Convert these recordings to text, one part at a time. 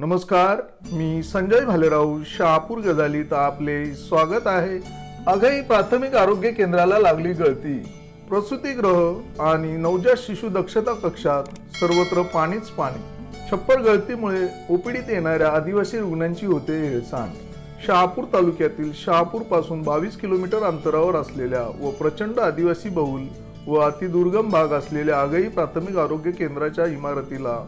नमस्कार मी संजय भालेराव शहापूर गजालीत आपले स्वागत आहे. अगई प्राथमिक आरोग्य केंद्राला लागली गळती. प्रसूतीगृह आणि नवजात शिशु दक्षता कक्षात सर्वत्र पाणीच पाणी. छप्पर गळतीमुळे ओपीडीत येणाऱ्या आदिवासी रुग्णांची होते हेळसांड. शहापूर तालुक्यातील शहापूरपासून बावीस किलोमीटर अंतरावर असलेल्या व प्रचंड आदिवासी बहुल व अतिदुर्गम भाग असलेल्या आगई प्राथमिक आरोग्य केंद्राच्या इमारतीला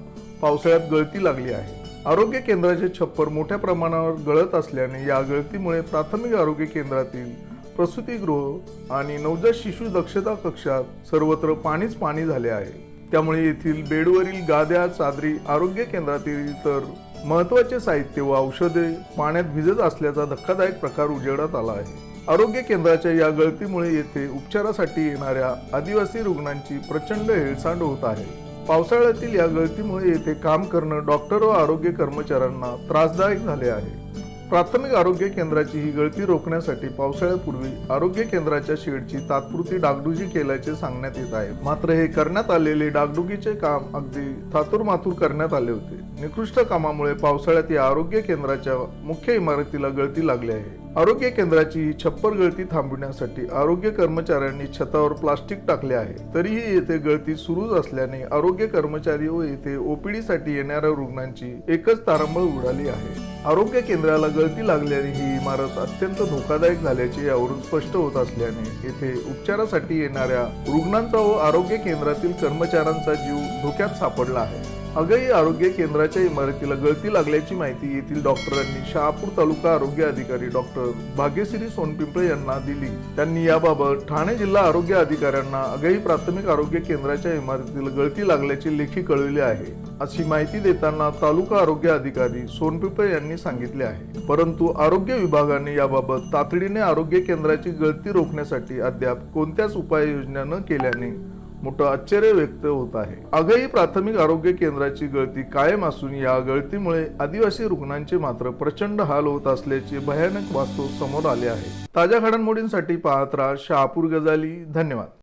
पावसाळ्यात गळती लागली आहे. आरोग्य केंद्राचे छप्पर मोठ्या प्रमाणावर गळत असल्याने या गळतीमुळे प्राथमिक आरोग्य केंद्रातील प्रसूतीगृह आणि नवजात शिशु दक्षता कक्षात सर्वत्र पाणीच पाणी झाले आहे. त्यामुळे येथील बेडवरील गाद्या चादरी आरोग्य केंद्रातील इतर महत्त्वाचे साहित्य व औषधे पाण्यात भिजत असल्याचा धक्कादायक प्रकार उजेडात आला आहे. आरोग्य केंद्राच्या या गळतीमुळे येथे उपचारासाठी येणाऱ्या आदिवासी रुग्णांची प्रचंड हेळसांड होत आहे. पावसाळ्यातील या गळतीमुळे येथे काम करणं डॉक्टर व आरोग्य कर्मचाऱ्यांना त्रासदायक झाले आहे. प्राथमिक आरोग्य केंद्राची ही गळती रोखण्यासाठी पावसाळ्यापूर्वी आरोग्य केंद्राच्या शेडची तात्पुरती डागडुजी केल्याचे सांगण्यात येत आहे. मात्र हे करण्यात आलेले डागडुगीचे काम अगदी थातूरमातूर करण्यात आले होते. निकृष्ट कामामुळे पावसाळ्यात या आरोग्य केंद्राच्या मुख्य इमारतीला गळती लागली आहे. आरोग्य केंद्राची ही छप्पर गळती थांबविण्यासाठी आरोग्य कर्मचाऱ्यांनी छतावर प्लास्टिक टाकले आहे. तरीही येथे गळती सुरूच असल्याने आरोग्य कर्मचारी व येथे ओपीडीसाठी येणाऱ्या रुग्णांची एकच तारंबळ उडाली आहे. आरोग्य केंद्राला गळती लागल्याने ही इमारत अत्यंत धोकादायक झाल्याचे यावरून स्पष्ट होत असल्याने येथे उपचारासाठी येणाऱ्या रुग्णांचा व आरोग्य केंद्रातील कर्मचाऱ्यांचा जीव धोक्यात सापडला आहे. अगई आरोग्य केंद्राच्या इमारतीला गळती लागल्याची माहिती येथील डॉक्टरांनी शहापूर तालुका आरोग्य अधिकारी डॉक्टर भाग्यश्री सोनपिंपळे यांना दिली. त्यांनी याबाबत ठाणे जिल्हा आरोग्य अधिकाऱ्यांना अगई प्राथमिक आरोग्य केंद्राच्या इमारतीला गळती लागल्याची लेखी कळविली आहे. अशी माहिती देताना तालुका आरोग्य अधिकारी सोनपिंपळे यांनी सांगितले आहे. परंतु आरोग्य विभागाने याबाबत तातडीने आरोग्य केंद्राची गळती रोखण्यासाठी अद्याप कोणत्याच उपाययोजना न केल्याने मोठं आश्चर्य व्यक्त होत आहे. आगही प्राथमिक आरोग्य केंद्राची गळती कायम असून या गळतीमुळे आदिवासी रुग्णांचे मात्र प्रचंड हाल होत असल्याचे भयानक वास्तव समोर आले आहे. ताज्या घडामोडींसाठी पाहत राहा शहापूर गजाली. धन्यवाद.